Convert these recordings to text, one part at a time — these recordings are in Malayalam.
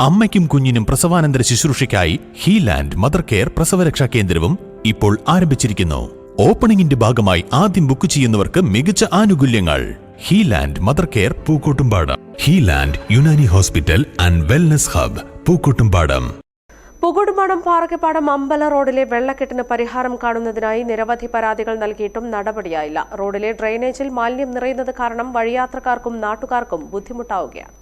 അമ്മയ്ക്കും കുഞ്ഞിനും പ്രസവാനന്തര ശുശ്രൂഷയ്ക്കായി ഹീലാൻഡ് മദർ കെയർ പ്രസവരക്ഷാ കേന്ദ്രവും ഇപ്പോൾ ആരംഭിച്ചിരിക്കുന്നു. ഓപ്പണിംഗിന്റെ ഭാഗമായി ആദ്യം ബുക്ക് ചെയ്യുന്നവർക്ക് മികച്ച ആനുകൂല്യങ്ങൾ. Healand mother care Pookkottumpadam. Healand Unani hospital and wellness hub Pookkottumpadam. പുകുടുമണം Parakkapadam അമ്പല റോഡിലെ വെള്ളക്കെട്ടിന് പരിഹാരം കാണുന്നതിനായി നിരവധി പരാതികൾ നൽകിയിട്ടും നടപടിയായില്ല. റോഡിലെ ഡ്രെയിനേജിൽ മാലിന്യം നിറയുന്നത് കാരണം വഴിയാത്രക്കാർക്കും നാട്ടുകാർക്കും ബുദ്ധിമുട്ടാവുകയാണ്.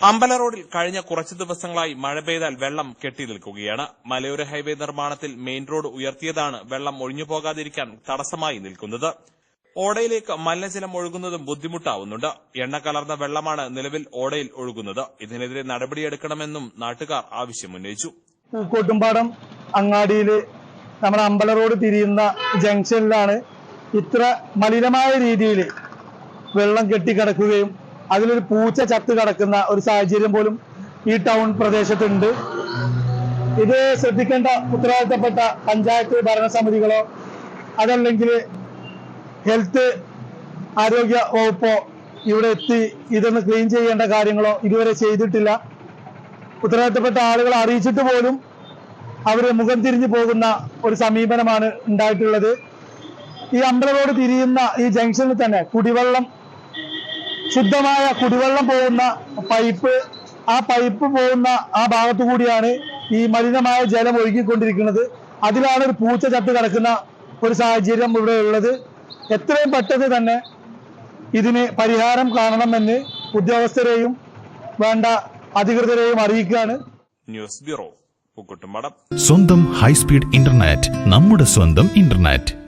അമ്പല റോഡിൽ കഴിഞ്ഞ കുറച്ച് ദിവസങ്ങളായി മഴ പെയ്താൽ വെള്ളം കെട്ടി നിൽക്കുകയാണ്. മലയോര ഹൈവേ നിർമ്മാണത്തിൽ മെയിൻ റോഡ് ഉയർത്തിയതാണ് വെള്ളം ഒഴിഞ്ഞു പോകാതിരിക്കാൻ തടസ്സമായി നിൽക്കുന്നത്. ഓടയിലേക്ക് മലിനജലം ഒഴുകുന്നതും ബുദ്ധിമുട്ടാവുന്നുണ്ട്. എണ്ണ കലർന്ന വെള്ളമാണ് നിലവിൽ ഓടയിൽ ഒഴുകുന്നത്. ഇതിനെതിരെ നടപടിയെടുക്കണമെന്നും നാട്ടുകാർ ആവശ്യമുന്നയിച്ചു. പൂക്കോട്ടുംപാടം അങ്ങാടിയിൽ നമ്മുടെ അമ്പല റോഡ് തിരിയുന്ന ജംഗ്ഷനിലാണ് ഇത്ര മലിനമായ രീതിയിൽ വെള്ളം കെട്ടിക്കിടക്കുകയും അതിലൊരു പൂച്ച ചത്ത് കിടക്കുന്ന ഒരു സാഹചര്യം പോലും ഈ ടൗൺ പ്രദേശത്തുണ്ട്. ഇത് ശ്രദ്ധിക്കേണ്ട ഉത്തരവാദിത്തപ്പെട്ട പഞ്ചായത്ത് ഭരണസമിതികളോ അതല്ലെങ്കിൽ ഹെൽത്ത് ആരോഗ്യ വകുപ്പോ ഇവിടെ എത്തി ഇതൊന്ന് ക്ലീൻ ചെയ്യേണ്ട കാര്യങ്ങളോ ഇതുവരെ ചെയ്തിട്ടില്ല. ഉത്തരവാദിത്തപ്പെട്ട ആളുകളെ അറിയിച്ചിട്ട് പോലും അവർ മുഖം തിരിഞ്ഞു പോകുന്ന ഒരു സമീപനമാണ് ഉണ്ടായിട്ടുള്ളത്. ഈ അമ്പലറോഡ് തിരിയുന്ന ഈ ജംഗ്ഷനിൽ തന്നെ കുടിവെള്ളം ശുദ്ധമായ കുടിവെള്ളം പോകുന്ന പൈപ്പ് ആ പൈപ്പ് പോകുന്ന ആ ഭാഗത്തു കൂടിയാണ് ഈ മലിനമായ ജലം ഒഴുകിക്കൊണ്ടിരിക്കുന്നത്. അതിലാണ് ഒരു പൂച്ച ചത്ത് കിടക്കുന്ന ഒരു സാഹചര്യം ഇവിടെ ഉള്ളത്. എത്രയും പെട്ടെന്ന് തന്നെ ഇതിന് പരിഹാരം കാണണമെന്ന് ഉദ്യോഗസ്ഥരെയും വേണ്ട അധികൃതരെയും അറിയിക്കുകയാണ്. ന്യൂസ് ബ്യൂറോ സ്വന്തം ഹൈസ്പീഡ് ഇന്റർനെറ്റ് നമ്മുടെ സ്വന്തം ഇന്റർനെറ്റ്.